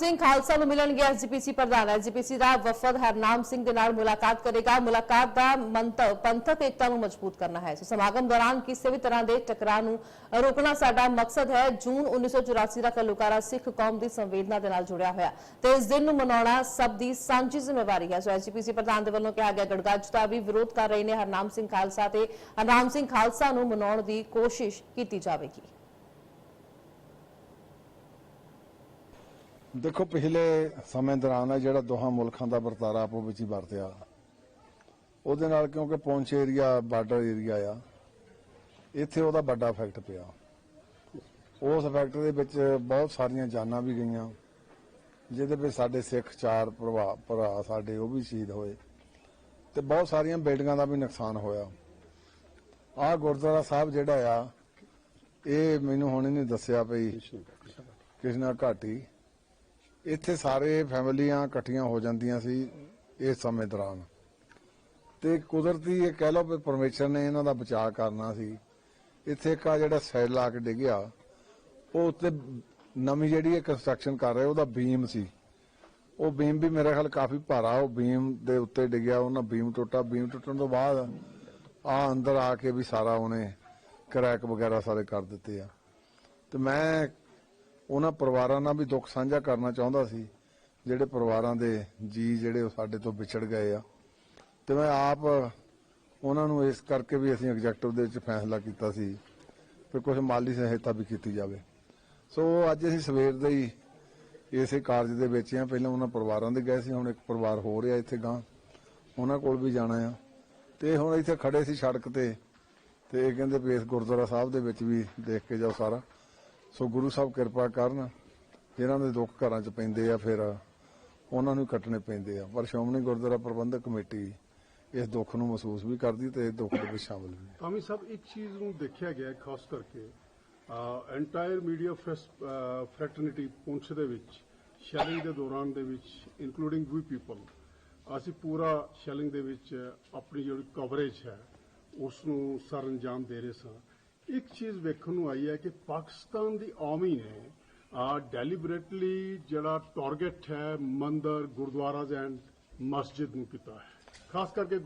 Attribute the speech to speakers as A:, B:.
A: ਸਿੰਘ ਖਾਲਸਾ ਨੂੰ ਮਿਲਣਗੇ ਐਸਜੀਪੀਸੀ ਪ੍ਰਧਾਨ। ਐਸਜੀਪੀਸੀ ਦਾ ਵਫਦ ਹਰਨਾਮ ਸਿੰਘ ਦੇ ਨਾਲ ਮੁਲਾਕਾਤ ਕਰੇਗਾ। ਮੁਲਾਕਾਤ ਦਾ ਮੰਤਵ ਪੰਥਕ ਏਕਤਾ ਨੂੰ ਮਜ਼ਬੂਤ ਕਰਨਾ ਹੈ। ਸੋ ਸਮਾਗਮ ਦੌਰਾਨ ਕਿਸੇ ਵੀ ਤਰ੍ਹਾਂ ਦੇ ਟਕਰਾਅ ਨੂੰ ਰੋਕਣਾ ਸਾਡਾ ਮਕਸਦ ਹੈ। ਜੂਨ 1984 ਦਾ ਕਲੂਕਾਰਾ ਸਿੱਖ ਕੌਮ ਦੀ ਸੰਵੇਦਨਾ ਦੇ ਨਾਲ ਜੁੜਿਆ ਹੋਇਆ ਤੇ ਇਸ ਦਿਨ ਨੂੰ ਮਨਾਉਣਾ ਸਭ ਦੀ ਸਾਂਝੀ ਜ਼ਿੰਮੇਵਾਰੀ ਹੈ। ਸੋ ਐਸਜੀਪੀਸੀ ਪ੍ਰਧਾਨ ਦੇ ਵੱਲੋਂ ਕਿਹਾ ਗਿਆ, ਗੜਗੱਜ ਦਾ ਵੀ ਵਿਰੋਧ ਕਰ ਰਹੇ ਨੇ ਹਰਨਾਮ ਸਿੰਘ ਖਾਲਸਾ ਤੇ ਹਰਨਾਮ ਸਿੰਘ ਖਾਲਸਾ ਨੂੰ ਮਨਾਉਣ ਦੀ ਕੋਸ਼ਿਸ਼ ਕੀਤੀ ਜਾਵੇਗੀ।
B: ਦੇਖੋ ਪਿਛਲੇ ਸਮੇਂ ਦੌਰਾਨ ਹੈ ਜਿਹੜਾ ਦੋਹਾਂ ਮੁਲਕਾਂ ਦਾ ਵਰਤਾਰਾ ਆਪੋ ਵਿੱਚ ਹੀ ਵਰਤਿਆ। ਉਹਦੇ ਨਾਲ ਕਿਉਂਕਿ ਪੌਂਚ ਏਰੀਆ ਬਾਰਡਰ ਏਰੀਆ ਆ ਇੱਥੇ ਉਹਦਾ ਵੱਡਾ ਇਫੈਕਟ ਪਿਆ। ਉਸ ਇਫੈਕਟ ਦੇ ਵਿੱਚ ਬਹੁਤ ਸਾਰੀਆਂ ਜਾਨਾਂ ਵੀ ਗਈਆਂ ਜਿਹਦੇ ਵਿੱਚ ਸਾਡੇ ਸਿੱਖ ਚਾਰ ਭਰਾ ਭਰਾ ਸਾਡੇ ਉਹ ਵੀ ਸ਼ਹੀਦ ਹੋਏ ਤੇ ਬਹੁਤ ਸਾਰੀਆਂ ਬਿਲਡਿੰਗਾਂ ਦਾ ਵੀ ਨੁਕਸਾਨ ਹੋਇਆ। ਆਹ ਗੁਰਦੁਆਰਾ ਸਾਹਿਬ ਜਿਹੜਾ ਆ ਇਹ ਮੈਨੂੰ ਹੁਣ ਇਹਨੇ ਦੱਸਿਆ ਪਈ ਕ੍ਰਿਸ਼ਨਾ ਘਾਟੀ। ਇੱਥੇ ਸਾਰੇ ਫੈਮਲੀਆਂ ਇਕੱਠੀਆਂ ਹੋ ਜਾਂਦੀਆਂ ਸੀ ਇਸ ਸਮੇਂ ਦੌਰਾਨ। ਤੇ ਕੁਦਰਤੀ ਇਹ ਕਹਿ ਲਓ ਵੀ ਪਰਮੇਸ਼ਰ ਨੇ ਇਹਨਾਂ ਦਾ ਬਚਾਅ ਕਰਨਾ ਸੀ। ਇੱਥੇ ਇੱਕ ਆ ਜਿਹੜਾ ਸੈਲ ਲਾ ਕੇ ਡਿੱਗਿਆ, ਉਹ ਉੱਤੇ ਨਵੀਂ ਜਿਹੜੀ ਇਹ ਕੰਸਟਰਕਸ਼ਨ ਕਰ ਰਹੇ, ਉਹਦਾ ਬੀਮ ਸੀ। ਉਹ ਬੀਮ ਵੀ ਮੇਰੇ ਖਿਆਲ ਕਾਫੀ ਭਾਰਾ, ਉਹ ਬੀਮ ਦੇ ਉੱਤੇ ਡਿੱਗਿਆ, ਉਹਨਾਂ ਬੀਮ ਟੁੱਟਾ। ਬੀਮ ਟੁੱਟਣ ਤੋਂ ਬਾਅਦ ਆ ਅੰਦਰ ਆ ਕੇ ਵੀ ਸਾਰਾ ਉਹਨੇ ਕਰੈਕ ਵਗੈਰਾ ਸਾਰੇ ਕਰ ਦਿੱਤੇ ਆ। ਤੇ ਮੈਂ ਉਹਨਾਂ ਪਰਿਵਾਰਾਂ ਨਾਲ ਵੀ ਦੁੱਖ ਸਾਂਝਾ ਕਰਨਾ ਚਾਹੁੰਦਾ ਸੀ, ਜਿਹੜੇ ਪਰਿਵਾਰਾਂ ਦੇ ਜੀ ਜਿਹੜੇ ਉਹ ਸਾਡੇ ਤੋਂ ਵਿਛੜ ਗਏ ਆ। ਤੇ ਮੈਂ ਆਪ ਉਹਨਾਂ ਨੂੰ ਇਸ ਕਰਕੇ ਵੀ ਅਸੀਂ ਐਗਜ਼ੈਕਟਿਵ ਦੇ ਵਿੱਚ ਫੈਸਲਾ ਕੀਤਾ ਸੀ ਕਿ ਕੁਝ ਮਾਲੀ ਸਹਾਇਤਾ ਵੀ ਕੀਤੀ ਜਾਵੇ। ਸੋ ਅੱਜ ਅਸੀਂ ਸਵੇਰ ਦੇ ਹੀ ਇਸੇ ਕਾਰਜ ਦੇ ਵਿੱਚ ਆ ਪਹਿਲਾਂ ਉਹਨਾਂ ਪਰਿਵਾਰਾਂ ਦੇ ਗਏ ਸੀ, ਹੁਣ ਇੱਕ ਪਰਿਵਾਰ ਹੋ ਰਿਹਾ ਇੱਥੇ ਗਾਂ ਉਹਨਾਂ ਕੋਲ ਵੀ ਜਾਣਾ ਆ। ਤੇ ਹੁਣ ਇੱਥੇ ਖੜੇ ਸੀ ਸੜਕ ਤੇ ਤੇ ਇਹ ਕਹਿੰਦੇ ਵੀ ਇਸ ਗੁਰਦੁਆਰਾ ਸਾਹਿਬ ਦੇ ਵਿੱਚ ਵੀ ਦੇਖ ਕੇ ਜਾਓ ਸਾਰਾ। ਸੋ ਗੁਰੂ ਸਾਹਿਬ ਕਿਰਪਾ ਕਰਨ, ਜਿਨ੍ਹਾਂ ਦੇ ਦੁੱਖ ਘਰਾਂ 'ਚ ਪੈਂਦੇ ਆ ਫਿਰ, ਉਹਨਾਂ ਨੂੰ ਕੱਟਣੇ ਪੈਂਦੇ ਆ। ਪਰ ਸ਼੍ਰੋਮਣੀ ਗੁਰਦੁਆਰਾ ਪ੍ਰਬੰਧਕ ਕਮੇਟੀ ਇਸ ਦੁੱਖ ਨੂੰ ਮਹਿਸੂਸ ਵੀ ਕਰਦੀ ਤੇ ਇਸ ਦੁੱਖ ਦੇ ਵਿੱਚ ਸ਼ਾਮਲ ਵੀ।
C: ਕਾਮੀ ਸਾਹਿਬ ਇੱਕ ਚੀਜ਼ ਨੂੰ ਦੇਖਿਆ ਗਿਆ, ਖਾਸ ਕਰਕੇ ਐਂਟਾਇਰ ਮੀਡੀਆ ਫ੍ਰੈਟਰਨਿਟੀ ਪੁੰਛ ਦੇ ਵਿੱਚ ਸ਼ੈਲਿੰਗ ਦੇ ਦੌਰਾਨ ਦੇ ਵਿੱਚ ਇਨਕਲੂਡਿੰਗ ਵੀ ਪੀਪਲ ਅਸੀਂ ਪੂਰਾ ਸ਼ੈਲਿੰਗ ਦੇ ਵਿੱਚ ਆਪਣੀ ਜਿਹੜੀ ਕਵਰੇਜ ਹੈ ਉਸ ਨੂੰ ਸਰ ਅੰਜਾਮ ਦੇ ਰਹੇ ਸਾਂ। ਇੱਕ ਚੀਜ਼ ਵੇਖਣ ਨੂੰ ਆਈ ਹੈ ਕਿ ਪਾਕਿਸਤਾਨ ਦੀ ਆਰਮੀ ਨੇ ਆ ਡੈਲੀਬਰੇਟਲੀ ਜਿਹੜਾ ਟਾਰਗੇਟ ਹੈ ਮੰਦਰ ਗੁਰਦੁਆਰਾਜ਼ ਐਂਡ ਮਸਜਿਦ ਨੂੰ ਕੀਤਾ ਹੈ ਖਾਸ ਕਰਕੇ